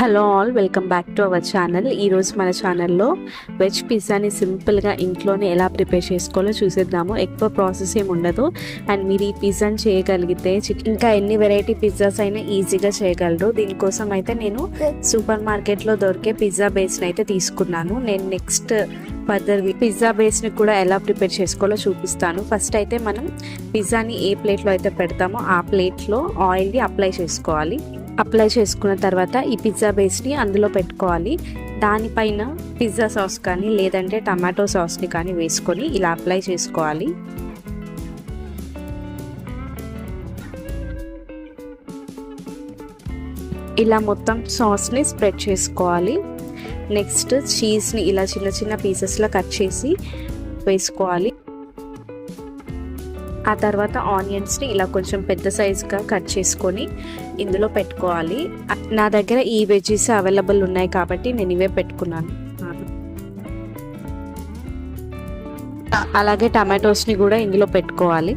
Hello all welcome back to our channel. ఈరోజు మన ఛానల్లో వెజ్ పిజ్జాని సింపుల్గా ఇంట్లోనే ఎలా ప్రిపేర్ చేసుకోవాలో చూసేద్దాము. ఎక్కువ ప్రాసెస్ ఏమి ఉండదు. అండ్ మీరు ఈ పిజ్జాని చేయగలిగితే ఇంకా ఎన్ని వెరైటీ పిజ్జాస్ అయినా ఈజీగా చేయగలరు. దీనికోసం అయితే నేను సూపర్ మార్కెట్లో దొరికే పిజ్జా బేస్ని అయితే తీసుకున్నాను. నేను నెక్స్ట్ ఫర్దర్ పిజ్జా బేస్ని కూడా ఎలా ప్రిపేర్ చేసుకోవాలో చూపిస్తాను. ఫస్ట్ అయితే మనం పిజ్జాని ఏ ప్లేట్లో అయితే పెడతామో ఆ ప్లేట్లో ఆయిల్ని అప్లై చేసుకోవాలి. అప్లై చేసుకున్న తర్వాత ఈ పిజ్జా బేస్ని అందులో పెట్టుకోవాలి. దానిపైన పిజ్జా సాస్ కానీ లేదంటే టమాటో సాస్ని కానీ వేసుకొని ఇలా అప్లై చేసుకోవాలి. ఇలా మొత్తం సాస్ని స్ప్రెడ్ చేసుకోవాలి. నెక్స్ట్ చీజ్ని ఇలా చిన్న చిన్న పీసెస్లో కట్ చేసి వేసుకోవాలి. ఆ తర్వాత ఆనియన్స్ని ఇలా కొంచెం పెద్ద సైజుగా కట్ చేసుకొని ఇందులో పెట్టుకోవాలి. నా దగ్గర ఈ వెజీస్ అవైలబుల్ ఉన్నాయి కాబట్టి నేను ఇవే పెట్టుకున్నాను. అలాగే టమాటోస్ని కూడా ఇందులో పెట్టుకోవాలి.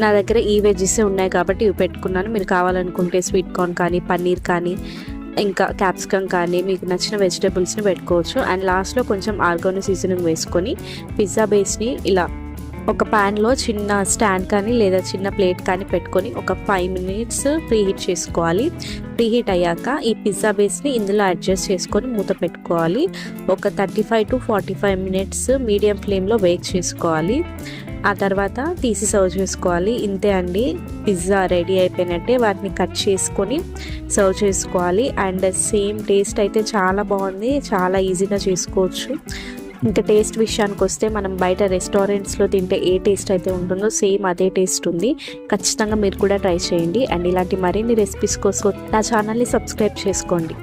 నా దగ్గర ఈ వెజెస్ ఉన్నాయి కాబట్టి ఇవి పెట్టుకున్నాను. మీరు కావాలనుకుంటే స్వీట్ కార్న్ కానీ పన్నీర్ కానీ ఇంకా క్యాప్సికమ్ కానీ మీకు నచ్చిన వెజిటేబుల్స్ని పెట్టుకోవచ్చు. అండ్ లాస్ట్లో కొంచెం ఆర్గానిక్ సీజనింగ్ వేసుకొని పిజ్జా బేస్ని ఇలా ఒక ప్యాన్లో చిన్న స్టాండ్ కానీ లేదా చిన్న ప్లేట్ కానీ పెట్టుకొని ఒక ఫైవ్ మినిట్స్ ప్రీహీట్ చేసుకోవాలి. ప్రీహీట్ అయ్యాక ఈ పిజ్జా బేస్ని ఇందులో అడ్జస్ట్ చేసుకొని మూత పెట్టుకోవాలి. ఒక thirty five to forty five minutes medium ఫ్లేమ్లో బేక్ చేసుకోవాలి. ఆ తర్వాత తీసి సర్వ్ చేసుకోవాలి. ఇంతే అండి. పిజ్జా రెడీ అయిపోయినట్టే వాటిని కట్ చేసుకొని సర్వ్ చేసుకోవాలి. అండ్ సేమ్ టేస్ట్ అయితే చాలా బాగుంది. చాలా ఈజీగా చేసుకోవచ్చు. ఇంకా టేస్ట్ విషయానికి వస్తే మనం బయట రెస్టారెంట్స్లో తింటే ఏ టేస్ట్ అయితే ఉంటుందో సేమ్ అదే టేస్ట్ ఉంది. ఖచ్చితంగా మీరు కూడా ట్రై చేయండి. అండ్ ఇలాంటి మరిన్ని రెసిపీస్ కోసం నా ఛానల్ని సబ్స్క్రైబ్ చేసుకోండి.